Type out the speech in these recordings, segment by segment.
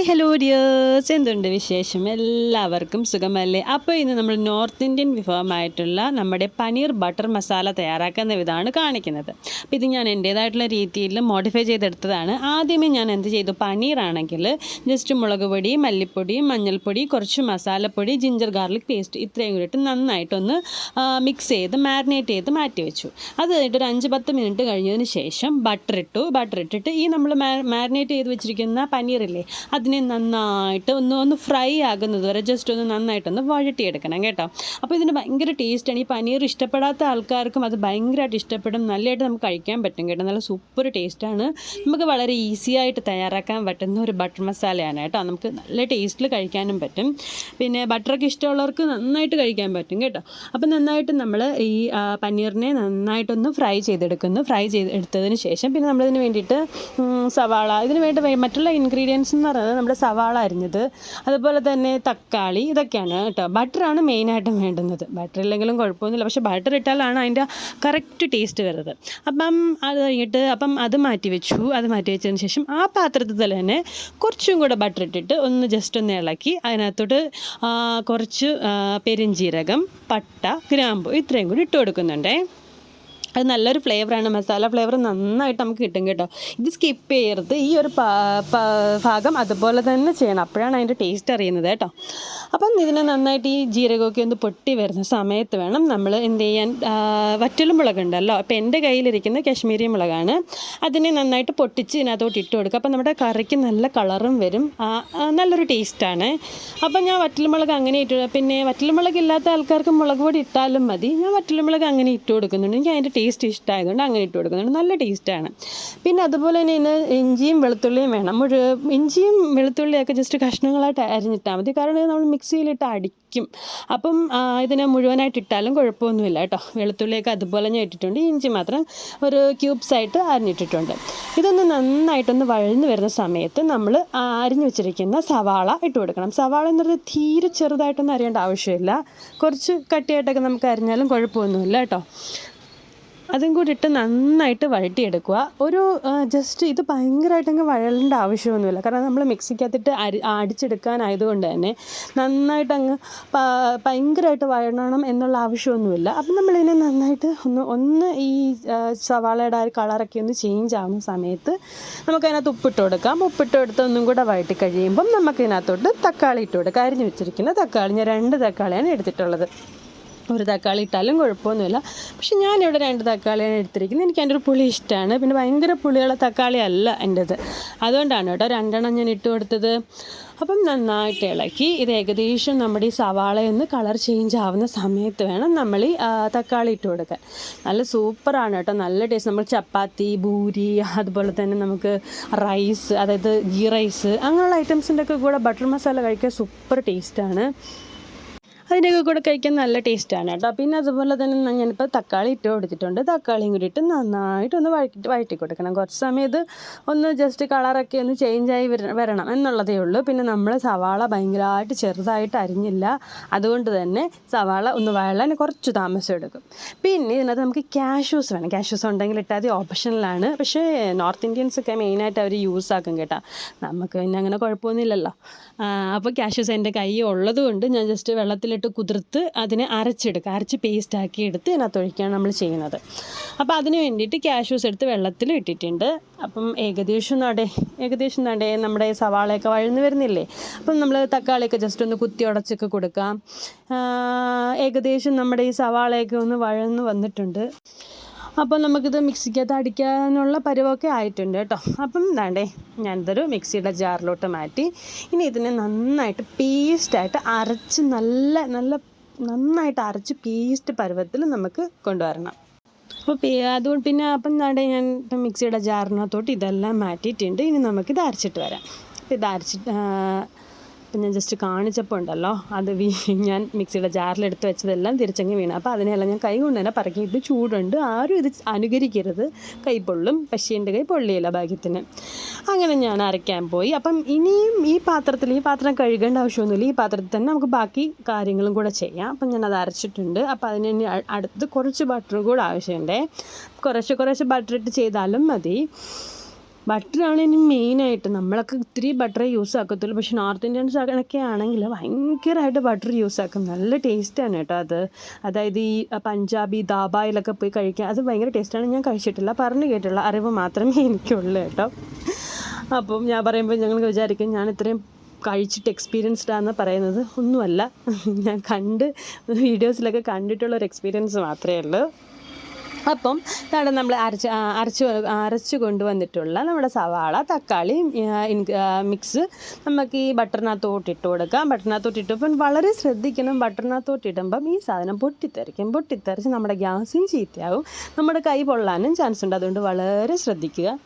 Hi hello dears എന്തുണ്ട് വിശേഷം? എല്ലാവർക്കും സുഖമല്ലേ? അപ്പോൾ ഇന്ന് നമ്മൾ നോർത്ത് ഇന്ത്യൻ വിഭവമായിട്ടുള്ള നമ്മുടെ പനീർ ബട്ടർ മസാല തയ്യാറാക്കുന്ന വിധമാണ് കാണിക്കുന്നത്. അപ്പോൾ ഇത് ഞാൻ എന്റേതായിട്ടുള്ള രീതിയിൽ മോഡിഫൈ ചെയ്തെടുത്തതാണ്. ആദ്യമേ ഞാൻ എന്ത് ചെയ്തു? പനീറാണെങ്കിൽ ജസ്റ്റ് മുളക് പൊടി മല്ലിപ്പൊടി മഞ്ഞൾപ്പൊടി കുറച്ച് മസാലപ്പൊടി ജിഞ്ചർ ഗാർലിക് പേസ്റ്റ് ഇത്രയും കൂടി ഇട്ട് നന്നായിട്ടൊന്ന് മിക്സ് ചെയ്ത് മാരിനേറ്റ് ചെയ്ത് മാറ്റി വെച്ചു. അത് കഴിഞ്ഞിട്ട് ഒരു അഞ്ച് പത്ത് മിനിറ്റ് കഴിഞ്ഞതിന് ശേഷം ബട്ടർ ഇട്ടു. ബട്ടർ ഇട്ടിട്ട് ഈ നമ്മൾ മാരിനേറ്റ് ചെയ്ത് വെച്ചിരിക്കുന്ന പനീറില്ലേ അതിനെ നന്നായിട്ട് ഒന്ന് ഒന്ന് ഫ്രൈ ആകുന്നത് വരെ ജസ്റ്റ് ഒന്ന് നന്നായിട്ടൊന്ന് വഴട്ടിയെടുക്കണം കേട്ടോ. അപ്പോൾ ഇതിന് ഭയങ്കര ടേസ്റ്റാണ് ഈ പനീർ ഇഷ്ടപ്പെടാത്ത ആൾക്കാർക്കും അത് ഭയങ്കരമായിട്ട് ഇഷ്ടപ്പെടും. നല്ലതായിട്ട് നമുക്ക് കഴിക്കാൻ പറ്റും കേട്ടോ. നല്ല സൂപ്പർ ടേസ്റ്റാണ് നമുക്ക് വളരെ ഈസി ആയിട്ട് തയ്യാറാക്കാൻ പറ്റുന്ന ഒരു ബട്ടർ മസാലയാണ് കേട്ടോ. നമുക്ക് നല്ല ടേസ്റ്റിൽ കഴിക്കാനും പറ്റും. പിന്നെ ബട്ടറൊക്കെ ഇഷ്ടമുള്ളവർക്ക് നന്നായിട്ട് കഴിക്കാൻ പറ്റും കേട്ടോ. അപ്പോൾ നന്നായിട്ട് നമ്മൾ ഈ പനീറിനെ നന്നായിട്ടൊന്ന് ഫ്രൈ ചെയ്തെടുക്കുന്നു. ഫ്രൈ ചെയ്ത് എടുത്തതിന് ശേഷം പിന്നെ നമ്മളിതിന് വേണ്ടിയിട്ട് സവാള ഇതിന് വേണ്ടി മറ്റുള്ള ഇൻഗ്രീഡിയൻസ് എന്ന് പറയുന്നത് നമ്മുടെ സവാള അരിഞ്ഞത്. അതുപോലെ തന്നെ തക്കാളി ഇതൊക്കെയാണ് കേട്ടോ. ബട്ടറാണ് മെയിനായിട്ടും വേണ്ടുന്നത്. ബട്ടർ ഇല്ലെങ്കിലും കുഴപ്പമൊന്നുമില്ല. പക്ഷേ ബട്ടർ ഇട്ടാലാണ് അതിന്റെ കറക്റ്റ് ടേസ്റ്റ് വരുന്നത്. അപ്പം അത് കഴിഞ്ഞിട്ട് അപ്പം അത് മാറ്റി വെച്ചു. അത് മാറ്റി വെച്ചതിന് ശേഷം ആ പാത്രത്തിൽ തന്നെ കുറച്ചും കൂടെ ബട്ടർ ഇട്ടിട്ട് ഒന്ന് ജസ്റ്റ് ഒന്ന് ഇളക്കി. അതിനകത്തോട്ട് കുറച്ച് പെരിഞ്ചീരകം പട്ട ഗ്രാമ്പു ഇത്രയും കൂടി ഇട്ട് കൊടുക്കുന്നുണ്ടേ. അത് നല്ലൊരു ഫ്ലേവറാണ് മസാല ഫ്ലേവർ നന്നായിട്ട് നമുക്ക് കിട്ടും കേട്ടോ. ഇത് സ്കിപ്പ് ചെയ്യരുത്. ഈ ഒരു ഭാഗം അതുപോലെ തന്നെ ചെയ്യണം. അപ്പോഴാണ് അതിന്റെ ടേസ്റ്റ് അറിയുന്നത് കേട്ടോ. അപ്പം ഇതിനെ നന്നായിട്ട് ഈ ജീരകമൊക്കെ ഒന്ന് പൊട്ടി വരുന്ന സമയത്ത് വേണം നമ്മൾ എന്ത് ചെയ്യാൻ വറ്റലും മുളകുണ്ടല്ലോ അപ്പോൾ എന്റെ കയ്യിലിരിക്കുന്ന കാശ്മീരി മുളകാണ്. അതിനെ നന്നായിട്ട് പൊട്ടിച്ച് ഇതിനകത്തോട്ട് ഇട്ട് കൊടുക്കുക. അപ്പോൾ നമ്മുടെ കറിക്ക് നല്ല കളറും വരും. നല്ലൊരു ടേസ്റ്റാണ് അപ്പം ഞാൻ വറ്റൽമുളക് അങ്ങനെ ഇട്ട് പിന്നെ വറ്റൽമുളക് ഇല്ലാത്ത ആൾക്കാർക്ക് മുളക് പൊടി ഇട്ടാലും മതി. ഞാൻ വറ്റൽമുളക് അങ്ങനെ ഇട്ട് കൊടുക്കുന്നുണ്ട്. എനിക്ക് അതിന്റെ ടേസ്റ്റ് ഇഷ്ടമായതുകൊണ്ട് അങ്ങനെ ഇട്ട് കൊടുക്കുന്നുണ്ട്. നല്ല ടേസ്റ്റാണ് പിന്നെ അതുപോലെ തന്നെ ഇതിന് ഇഞ്ചിയും വെളുത്തുള്ളിയും വേണം. മുഴു ഇഞ്ചിയും വെളുത്തുള്ളിയൊക്കെ ജസ്റ്റ് കഷ്ണങ്ങളായിട്ട് അരിഞ്ഞിട്ടാൽ മതി. കാരണം നമ്മൾ മിക്സിയിലിട്ട് അടിക്കും. അപ്പം ഇതിനെ മുഴുവനായിട്ട് ഇട്ടാലും കുഴപ്പമൊന്നുമില്ല കേട്ടോ. വെളുത്തുള്ളിയൊക്കെ അതുപോലെ ഞാൻ ഇട്ടിട്ടുണ്ട്. ഇഞ്ചി മാത്രം ഒരു ക്യൂബ്സ് ആയിട്ട് അരിഞ്ഞിട്ടിട്ടുണ്ട്. ഇതൊന്ന് നന്നായിട്ടൊന്ന് വഴന്ന് വരുന്ന സമയത്ത് നമ്മൾ അരിഞ്ഞു വെച്ചിരിക്കുന്ന സവാള ഇട്ട് കൊടുക്കണം. സവാള എന്ന് പറഞ്ഞാൽ തീരെ ചെറുതായിട്ടൊന്നും അരിയേണ്ട ആവശ്യമില്ല. കുറച്ച് കട്ടിയായിട്ടൊക്കെ നമുക്ക് അരിഞ്ഞാലും കുഴപ്പമൊന്നുമില്ല കേട്ടോ. അതും കൂടി ഇട്ട് നന്നായിട്ട് വഴട്ടിയെടുക്കുക ഒരു ജസ്റ്റ് ഇത് ഭയങ്കരമായിട്ട് അങ്ങ് വഴലേണ്ട ആവശ്യമൊന്നുമില്ല. കാരണം നമ്മൾ മിക്സിക്കകത്തിട്ട് അരി അടിച്ചെടുക്കാനായതുകൊണ്ട് തന്നെ നന്നായിട്ട് അങ്ങ് ഭയങ്കരമായിട്ട് വഴണം എന്നുള്ള ആവശ്യമൊന്നുമില്ല. അപ്പം നമ്മളിതിനെ നന്നായിട്ട് ഒന്ന് ഒന്ന് ഈ സവാളയുടെ ആ ഒരു കളറൊക്കെ ഒന്ന് ചേഞ്ച് ആവുന്ന സമയത്ത് നമുക്കതിനകത്ത് ഉപ്പിട്ട് കൊടുക്കാം. ഉപ്പിട്ട് കൊടുത്ത് ഒന്നും കൂടെ വഴറ്റി കഴിയുമ്പം നമുക്കിതിനകത്തോട്ട് തക്കാളി ഇട്ട് കൊടുക്കാം. അരിഞ്ഞു വെച്ചിരിക്കുന്ന തക്കാളി ഞാൻ രണ്ട് തക്കാളിയാണ് എടുത്തിട്ടുള്ളത്. ഒരു തക്കാളി ഇട്ടാലും കുഴപ്പമൊന്നുമില്ല. പക്ഷെ ഞാനിവിടെ രണ്ട് തക്കാളിയാണ് എടുത്തിരിക്കുന്നത്. എനിക്ക് എന്റെ ഒരു പുളി ഇഷ്ടമാണ്. പിന്നെ ഭയങ്കര പുളിയുള്ള തക്കാളി അല്ല എന്റെത്. അതുകൊണ്ടാണ് കേട്ടോ രണ്ടെണ്ണം ഞാൻ ഇട്ട് കൊടുത്തത്. അപ്പം നന്നായിട്ട് ഇളക്കി ഇത് ഏകദേശം നമ്മുടെ ഈ സവാളയൊന്ന് കളർ ചേഞ്ച് ആവുന്ന സമയത്ത് വേണം നമ്മൾ ഈ തക്കാളി ഇട്ട് കൊടുക്കാൻ. നല്ല സൂപ്പറാണ് കേട്ടോ. നല്ല ടേസ്റ്റ് നമ്മൾ ചപ്പാത്തി ഭൂരി അതുപോലെ തന്നെ നമുക്ക് റൈസ് അതായത് ഗീ റൈസ് അങ്ങനെയുള്ള ഐറ്റംസിന്റെ ഒക്കെ കൂടെ ബട്ടർ മസാല കഴിക്കാൻ സൂപ്പർ ടേസ്റ്റാണ് അതിന്റെയൊക്കെ കൂടെ കഴിക്കാൻ നല്ല ടേസ്റ്റാണ് കേട്ടോ. പിന്നെ അതുപോലെ തന്നെ ഞാനിപ്പോൾ തക്കാളി ഇട്ട് കൊടുത്തിട്ടുണ്ട്. തക്കാളിയും കൂടി ഇട്ട് നന്നായിട്ടൊന്ന് വഴറ്റി വഴറ്റി കൊടുക്കണം. കുറച്ച് സമയം ഇത് ഒന്ന് ജസ്റ്റ് കളറൊക്കെ ഒന്ന് ചേഞ്ചായി വര വരണം എന്നുള്ളതേ ഉള്ളൂ. പിന്നെ നമ്മൾ സവാള ഭയങ്കരമായിട്ട് ചെറുതായിട്ട് അരിഞ്ഞില്ല. അതുകൊണ്ട് തന്നെ സവാള ഒന്ന് വഴലാൻ കുറച്ച് താമസം എടുക്കും. പിന്നെ ഇതിനകത്ത് നമുക്ക് ക്യാഷ്യൂസ് വേണം. ക്യാഷ്യൂസ് ഉണ്ടെങ്കിൽ ഇട്ടാതെ ഓപ്ഷണലാണ് പക്ഷേ നോർത്ത് ഇന്ത്യൻസ് ഒക്കെ മെയിനായിട്ട് അവർ യൂസ് ആക്കും കേട്ടോ. നമുക്ക് പിന്നെ അങ്ങനെ കുഴപ്പമൊന്നുമില്ലല്ലോ. അപ്പോൾ ക്യാഷ്യൂസ് എന്റെ കൈ ഉള്ളതുകൊണ്ട് ഞാൻ ജസ്റ്റ് വെള്ളത്തിലിട്ട് കുതിർത്ത് അതിനെ അരച്ചെടുക്കുക. അരച്ച് പേസ്റ്റ് ആക്കി എടുത്ത് ഇതിനകത്ത് ഒഴിക്കുകയാണ് നമ്മൾ ചെയ്യുന്നത്. അപ്പോൾ അതിന് വേണ്ടിയിട്ട് ക്യാഷ്യൂസ് എടുത്ത് വെള്ളത്തിൽ ഇട്ടിട്ടുണ്ട്. അപ്പം ഏകദേശം നടേ ഏകദേശം നടേ നമ്മുടെ സവാളയൊക്കെ വഴന്നു വരുന്നില്ലേ? അപ്പം നമ്മൾ തക്കാളിയൊക്കെ ജസ്റ്റ് ഒന്ന് കുത്തി ഉടച്ചൊക്കെ കൊടുക്കാം. ഏകദേശം നമ്മുടെ ഈ സവാളയൊക്കെ ഒന്ന് വഴന്നു വന്നിട്ടുണ്ട്. അപ്പോൾ നമുക്കിത് മിക്സിക്കകത്ത് അടിക്കാനുള്ള പരുവമൊക്കെ ആയിട്ടുണ്ട് കേട്ടോ. അപ്പം വേണ്ടേ ഞാനിതൊരു മിക്സിയുടെ ജാറിലോട്ട് മാറ്റി ഇനി ഇതിനെ നന്നായിട്ട് പേസ്റ്റായിട്ട് അരച്ച് നല്ല നല്ല നന്നായിട്ട് അരച്ച് പേസ്റ്റ് പരുവത്തിൽ നമുക്ക് കൊണ്ടുവരണം. അപ്പോൾ അതുകൊണ്ട് പിന്നെ അപ്പം നാടെ ഞാൻ മിക്സിയുടെ ജാറിനകത്തോട്ട് ഇതെല്ലാം മാറ്റിയിട്ടുണ്ട്. ഇനി നമുക്കിത് അരച്ചിട്ട് വരാം. അപ്പോൾ ഇത് അരച്ചിട്ട് അപ്പം ഞാൻ ജസ്റ്റ് കാണിച്ചപ്പോൾ ഉണ്ടല്ലോ അത് വീ ഞാൻ മിക്സിയുടെ ജാറിലെടുത്ത് വെച്ചതെല്ലാം തിരിച്ചങ്ങ് വീണു. അപ്പോൾ അതിനെല്ലാം ഞാൻ കൈ കൊണ്ട് തന്നെ പറക്കിയിട്ട് ചൂടുണ്ട് ആരും ഇത് അനുകരിക്കരുത്. കൈ പൊള്ളും പക്ഷേ എന്റെ കൈ പൊള്ളിയില്ല ഭാഗ്യത്തിന്. അങ്ങനെ ഞാൻ അരയ്ക്കാൻ പോയി. അപ്പം ഇനിയും ഈ പാത്രത്തിൽ ഈ പാത്രം കഴുകേണ്ട ആവശ്യമൊന്നുമില്ല. ഈ പാത്രത്തിൽ തന്നെ നമുക്ക് ബാക്കി കാര്യങ്ങളും കൂടെ ചെയ്യാം. അപ്പം അത് അരച്ചിട്ടുണ്ട്. അപ്പം അതിന് ഇനി അടുത്ത് കുറച്ച് ബട്ടർ കൂടെ ആവശ്യമുണ്ടേ. കുറച്ച് കുറച്ച് ബട്ടർ ഇട്ട് ചെയ്താലും മതി. ബട്ടറാണ് ഇനി മെയിനായിട്ട് നമ്മളൊക്കെ ഇത്തിരി ബട്ടർ യൂസ് ആക്കത്തുള്ളൂ. പക്ഷേ നോർത്ത് ഇന്ത്യൻസ് ഒക്കെ ആണെങ്കിൽ ഭയങ്കരമായിട്ട് ബട്ടർ യൂസ് ആക്കും. നല്ല ടേസ്റ്റാണ് കേട്ടോ അത്. അതായത് ഈ പഞ്ചാബി ദാബായിലൊക്കെ പോയി കഴിക്കാൻ അത് ഭയങ്കര ടേസ്റ്റാണ് ഞാൻ കഴിച്ചിട്ടില്ല. പറഞ്ഞു കേട്ടുള്ള അറിവ് മാത്രമേ എനിക്കുള്ളൂ കേട്ടോ. അപ്പം ഞാൻ പറയുമ്പോൾ ഞങ്ങൾ വിചാരിക്കും ഞാൻ ഇത്രയും കഴിച്ചിട്ട് എക്സ്പീരിയൻസ്ഡ് ആണെന്ന് പറയുന്നത് ഒന്നുമല്ല. ഞാൻ കണ്ട് വീഡിയോസിലൊക്കെ കണ്ടിട്ടുള്ള ഒരു എക്സ്പീരിയൻസ് മാത്രമേ ഉള്ളൂ. അപ്പം ഇതാണ് നമ്മൾ അരച്ച് അരച്ച് അരച്ച് കൊണ്ടുവന്നിട്ടുള്ള നമ്മുടെ സവാള തക്കാളി മിക്സ് നമുക്ക് ഈ ബട്ടറിനകത്തോട്ട് ഇട്ട് കൊടുക്കാം. ബട്ടറിനകത്തോട്ട് ഇട്ടപ്പം വളരെ ശ്രദ്ധിക്കണം. ബട്ടറിനകത്തോട്ട് ഇടുമ്പം ഈ സാധനം പൊട്ടിത്തെറിക്കും. പൊട്ടിത്തെറിച്ച് നമ്മുടെ ഗ്യാസും ചീത്തയാവും. നമ്മുടെ കൈ പൊള്ളാനും ചാൻസ് ഉണ്ട്. അതുകൊണ്ട് വളരെ ശ്രദ്ധിക്കുക.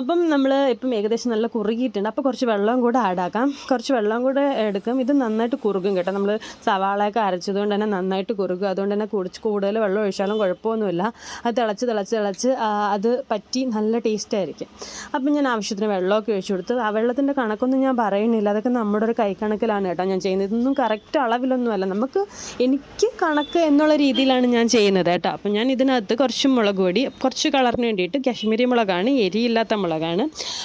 അപ്പം നമ്മൾ ഇപ്പം ഏകദേശം നല്ല കുറുകിയിട്ടുണ്ട്. അപ്പോൾ കുറച്ച് വെള്ളം കൂടെ ആഡാക്കാം കുറച്ച് വെള്ളം കൂടെ എടുക്കും. ഇത് നന്നായിട്ട് കുറുകും കേട്ടോ. നമ്മൾ സവാളയൊക്കെ അരച്ചതുകൊണ്ട് തന്നെ നന്നായിട്ട് കുറുകും. അതുകൊണ്ട് തന്നെ കുടിച്ച് കൂടുതൽ വെള്ളം ഒഴിച്ചാലും കുഴപ്പമൊന്നുമില്ല. അത് തിളച്ച് തിളച്ച് തിളച്ച് അത് പറ്റി നല്ല ടേസ്റ്റായിരിക്കും അപ്പം ഞാൻ ആവശ്യത്തിന് വെള്ളമൊക്കെ ഒഴിച്ചു കൊടുത്ത്. ആ വെള്ളത്തിന്റെ കണക്കൊന്നും ഞാൻ പറയുന്നില്ല. അതൊക്കെ നമ്മുടെ ഒരു കൈക്കണക്കിലാണ് കേട്ടോ ഞാൻ ചെയ്യുന്നത്. ഇതൊന്നും കറക്റ്റ് അളവിലൊന്നുമല്ല നമുക്ക് എനിക്ക് കണക്ക് എന്നുള്ള രീതിയിലാണ് ഞാൻ ചെയ്യുന്നത് കേട്ടോ. അപ്പം ഞാൻ ഇതിനകത്ത് കുറച്ച് മുളക് പൊടി കുറച്ച് കളറിന് വേണ്ടിയിട്ട് കാശ്മീരി മുളകാണ് എരിയില്ലാത്ത മുളകാണ്.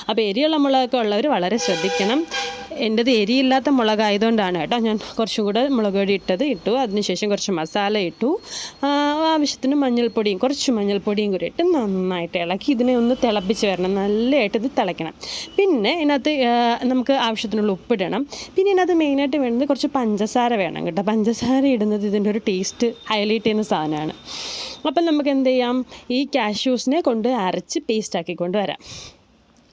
അപ്പോൾ എരിയുള്ള മുളകൊക്കെ ഉള്ളവർ വളരെ ശ്രദ്ധിക്കണം. എന്റെത് എരിയില്ലാത്ത മുളകായതുകൊണ്ടാണ് കേട്ടോ ഞാൻ കുറച്ചും കൂടെ മുളക് പൊടി ഇട്ടത് ഇട്ടു. അതിനുശേഷം കുറച്ച് മസാല ഇട്ടു. ആവശ്യത്തിന് മഞ്ഞൾപ്പൊടിയും കുറച്ച് മഞ്ഞൾപ്പൊടിയും കൂടി ഇട്ട് നന്നായിട്ട് ഇളക്കി ഇതിനെ ഒന്ന് തിളപ്പിച്ച് വരണം. നല്ലതായിട്ട് ഇത് തിളയ്ക്കണം. പിന്നെ ഇതിനകത്ത് നമുക്ക് ആവശ്യത്തിനുള്ള ഉപ്പിടണം പിന്നെ ഇതിനകത്ത് മെയിനായിട്ട് വേണ്ടത് കുറച്ച് പഞ്ചസാര വേണം കേട്ടോ. പഞ്ചസാര ഇടുന്നത് ഇതിന്റെ ഒരു ടേസ്റ്റ് ഹൈലൈറ്റ് ചെയ്യുന്ന സാധനമാണ്. അപ്പം നമുക്ക് എന്ത് ചെയ്യാം? ഈ കാഷ്യൂസിനെ കൊണ്ട് അരച്ച് പേസ്റ്റ് ആക്കി വരാം.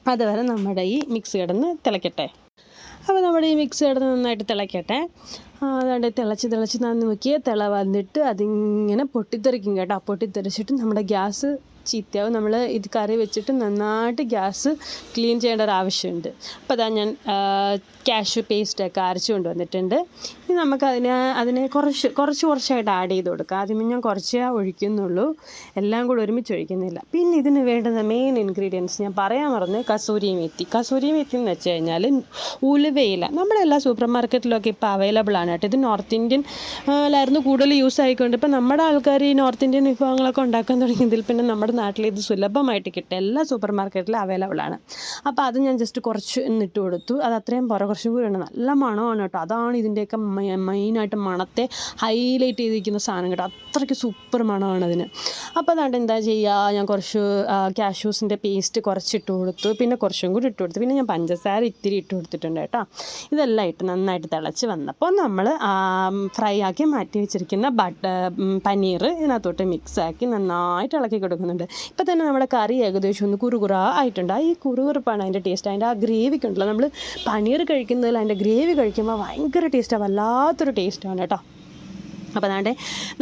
അതുവരെ നമ്മുടെ ഈ മിക്സ് കിടന്ന് തിളയ്ക്കട്ടെ. അപ്പോൾ നമ്മുടെ ഈ മിക്സ് കിടന്ന് നന്നായിട്ട് തിളയ്ക്കട്ടെ. ആ, അതാണ്ട് തിളച്ച് തിളച്ച് നന്ന് നോക്കിയേ തിള വന്നിട്ട് അതിങ്ങനെ പൊട്ടിത്തെറിക്കും കേട്ടോ. പൊട്ടിത്തെറിച്ചിട്ട് നമ്മുടെ ഗ്യാസ് ചീത്തയാവും. നമ്മൾ ഇത് കറി വെച്ചിട്ട് നന്നായിട്ട് ഗ്യാസ് ക്ലീൻ ചെയ്യേണ്ട ഒരു ആവശ്യമുണ്ട്. അപ്പോൾ അതാ ഞാൻ ക്യാഷ് പേസ്റ്റൊക്കെ അരച്ച് കൊണ്ടുവന്നിട്ടുണ്ട്. ഇനി നമുക്ക് അതിനെ അതിനെ കുറച്ച് കുറച്ച് കുറച്ചായിട്ട് ആഡ് ചെയ്ത് കൊടുക്കാം. ആദ്യമേ ഞാൻ കുറച്ചേ ഒഴിക്കുന്നുള്ളൂ. എല്ലാം കൂടി ഒരുമിച്ച് ഒഴിക്കുന്നില്ല. പിന്നെ ഇതിന് വേണ്ടുന്ന മെയിൻ ഇൻഗ്രീഡിയൻസ് ഞാൻ പറയാൻ മറന്ന് കസൂരി മെത്തി. കസൂരി മെത്തി എന്ന് വെച്ച് കഴിഞ്ഞാൽ ഉലുവയില. നമ്മളെല്ലാ സൂപ്പർ മാർക്കറ്റിലൊക്കെ ഇപ്പോൾ അവൈലബിൾ ആണ്. കേട്ടോ ഇത് നോർത്ത് ഇന്ത്യൻ ലായിരുന്നു കൂടുതൽ യൂസ് ആയിക്കൊണ്ട്. ഇപ്പം നമ്മുടെ ആൾക്കാർ ഈ നോർത്ത് ഇന്ത്യൻ വിഭവങ്ങളൊക്കെ ഉണ്ടാക്കാൻ തുടങ്ങിയതിൽ പിന്നെ നമ്മുടെ നാട്ടിൽ ഇത് സുലഭമായിട്ട് കിട്ടും എല്ലാ സൂപ്പർ മാർക്കറ്റിലും അവൈലബിൾ ആണ്. അപ്പോൾ അത് ഞാൻ ജസ്റ്റ് കുറച്ച് ഇന്നിട്ട് കൊടുത്തു. അത് അത്രയും പുറ കുറച്ചും കൂടി ഉണ്ട്. നല്ല മണമാണ് കേട്ടോ. അതാണ് ഇതിന്റെയൊക്കെ മെയിനായിട്ട് മണത്തെ ഹൈലൈറ്റ് ചെയ്തിരിക്കുന്ന സാധനം കേട്ടോ. അത്രയ്ക്ക് സൂപ്പർ മണമാണ് അതിന്. അപ്പോൾ അതാണ്ട് എന്താ ചെയ്യുക? ഞാൻ കുറച്ച് കാഷ്യൂസിന്റെ പേസ്റ്റ് കുറച്ചിട്ട് കൊടുത്തു. പിന്നെ കുറച്ചും കൂടി ഇട്ട് കൊടുത്തു. പിന്നെ ഞാൻ പഞ്ചസാര ഇത്തിരി ഇട്ട് കൊടുത്തിട്ടുണ്ട് കേട്ടോ. ഇതെല്ലാം ഇട്ട് നന്നായിട്ട് തിളച്ച് വന്നപ്പോൾ നമ്മൾ ഫ്രൈ ആക്കി മാറ്റി വെച്ചിരിക്കുന്ന ബട്ടർ പനീർ ഇതിനകത്തോട്ട് മിക്സ് ആക്കി നന്നായിട്ട് ഇളക്കി കൊടുക്കുന്നുണ്ട്. ഇപ്പം തന്നെ നമ്മുടെ കറി ഏകദേശം ഒന്ന് കുറുകുറ ആയിട്ടുണ്ട്. ആ ഈ കുറുകുറുപ്പാണ് അതിന്റെ ടേസ്റ്റ് അതിന്റെ ആ ഗ്രേവിക്ക് ഉണ്ടല്ലോ. നമ്മൾ പനീർ കഴിക്കുന്നതിൽ അതിന്റെ ഗ്രേവി കഴിക്കുമ്പോൾ ഭയങ്കര ടേസ്റ്റാണ് വല്ലാത്തൊരു ടേസ്റ്റാണ് കേട്ടോ. അപ്പോൾ അതാണ്ട്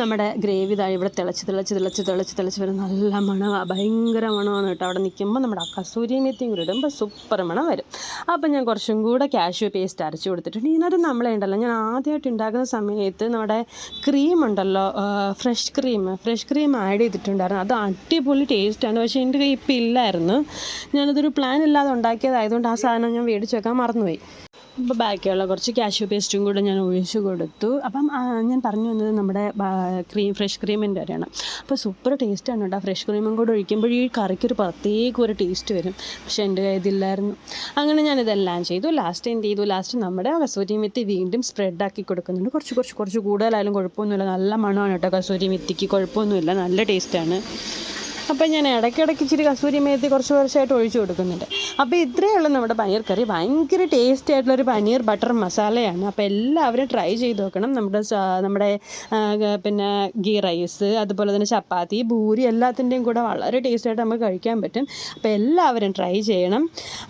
നമ്മുടെ ഗ്രേവി ഇതാ ഇവിടെ തിളച്ച് തിളച്ച് തിളച്ച് തിളച്ച് തിളച്ച് വരും നല്ല മണമാണ് ഭയങ്കര മണമാണ് കേട്ടോ. അവിടെ നിൽക്കുമ്പോൾ നമ്മുടെ കസൂരി മെത്തിയും കൂടി ഇടുമ്പോൾ സൂപ്പർ മണം വരും. അപ്പോൾ ഞാൻ കുറച്ചും കൂടെ കാഷ്യൂ പേസ്റ്റ് അരച്ച് കൊടുത്തിട്ടുണ്ട്. ഇതിനകത്ത് നമ്മളെ ഉണ്ടല്ലോ ഞാൻ ആദ്യമായിട്ട് ഉണ്ടാക്കുന്ന സമയത്ത് നമ്മുടെ ക്രീം ഉണ്ടല്ലോ fresh cream fresh cream add ചെയ്തിട്ടുണ്ടായിരുന്നു. അത് അടിപൊളി ടേസ്റ്റാണ് പക്ഷേ എന്റെ കയ്യിൽ ഇപ്പം ഇല്ലായിരുന്നു. ഞാനതൊരു പ്ലാൻ ഇല്ലാതെ ഉണ്ടാക്കിയതായതുകൊണ്ട് ആ സാധനം ഞാൻ മേടിച്ച് വെക്കാൻ മറന്നുപോയി. അപ്പോൾ ബാക്കിയുള്ള കുറച്ച് കാഷ്യൂ പേസ്റ്റും കൂടെ ഞാൻ ഒഴിച്ച് കൊടുത്തു. അപ്പം ഞാൻ പറഞ്ഞു വന്നത് നമ്മുടെ ക്രീം ഫ്രഷ് ക്രീമിന്റെ കാര്യമാണ്. അപ്പോൾ സൂപ്പർ ടേസ്റ്റാണ് കേട്ടോ ഫ്രഷ് ക്രീമും കൂടെ ഒഴിക്കുമ്പോൾ ഈ കറിക്ക് ഒരു പ്രത്യേക ഒരു ടേസ്റ്റ് വരും. പക്ഷേ എന്റെ കയ്യിലില്ലായിരുന്നു അങ്ങനെ ഞാൻ ഇതെല്ലാം ചെയ്തു. ലാസ്റ്റ് എന്ത് ചെയ്തു? ലാസ്റ്റ് നമ്മുടെ കസൂരി മെത്തി വീണ്ടും സ്പ്രെഡാക്കി കൊടുക്കുന്നുണ്ട്. കുറച്ച് കുറച്ച് കുറച്ച് കൂടുതലായാലും കുഴപ്പമൊന്നുമില്ല. നല്ല മണമാണ് കേട്ടോ കസൂരി മെത്തിക്ക്. കുഴപ്പമൊന്നുമില്ല. നല്ല ടേസ്റ്റാണ് അപ്പം ഞാൻ ഇടയ്ക്കിടയ്ക്ക് ഇച്ചിരി കസൂരി മേത്തി കുറച്ച് കുറച്ചായിട്ട് ഒഴിച്ചു കൊടുക്കുന്നുണ്ട്. അപ്പോൾ ഇത്രയേ ഉള്ളൂ നമ്മുടെ പനീർ കറി. ഭയങ്കര ടേസ്റ്റി ആയിട്ടുള്ളൊരു പനീർ ബട്ടർ മസാലയാണ്. അപ്പോൾ എല്ലാവരും ട്രൈ ചെയ്ത് നോക്കണം. നമ്മുടെ നമ്മുടെ പിന്നെ ഗീ റൈസ് അതുപോലെ തന്നെ ചപ്പാത്തി ഭൂരി എല്ലാത്തിന്റെയും കൂടെ വളരെ ടേസ്റ്റായിട്ട് നമുക്ക് കഴിക്കാൻ പറ്റും. അപ്പോൾ എല്ലാവരും ട്രൈ ചെയ്യണം.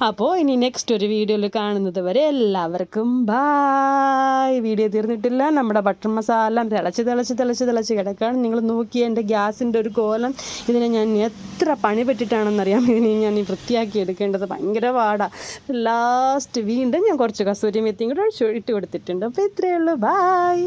അപ്പോൾ ഇനി നെക്സ്റ്റ് ഒരു വീഡിയോയിൽ കാണുന്നത് വരെ എല്ലാവർക്കും ബായ് വീഡിയോ തീർന്നിട്ടില്ല. നമ്മുടെ ബട്ടർ മസാല തിളച്ച് തിളച്ച് തിളച്ച് തിളച്ച് കിടക്കുകയാണ്. നിങ്ങൾ നോക്കിയ എന്റെ ഗ്യാസിന്റെ ഒരു കോലം. ഇതിനെ ഞാൻ എത്ര പണി പറ്റിയിട്ടാണെന്നറിയാം ഇതിനെ ഞാൻ ഈ വൃത്തിയാക്കി എടുക്കേണ്ടത് ഭയങ്കര പാടാണ് ലാസ്റ്റ് വീണ്ടും ഞാൻ കുറച്ച് കസൂരി മെത്തിയും കൂടെ ഇട്ട് കൊടുത്തിട്ടുണ്ട്. അപ്പോൾ ഇത്രയേ ഉള്ളൂ. ബായ്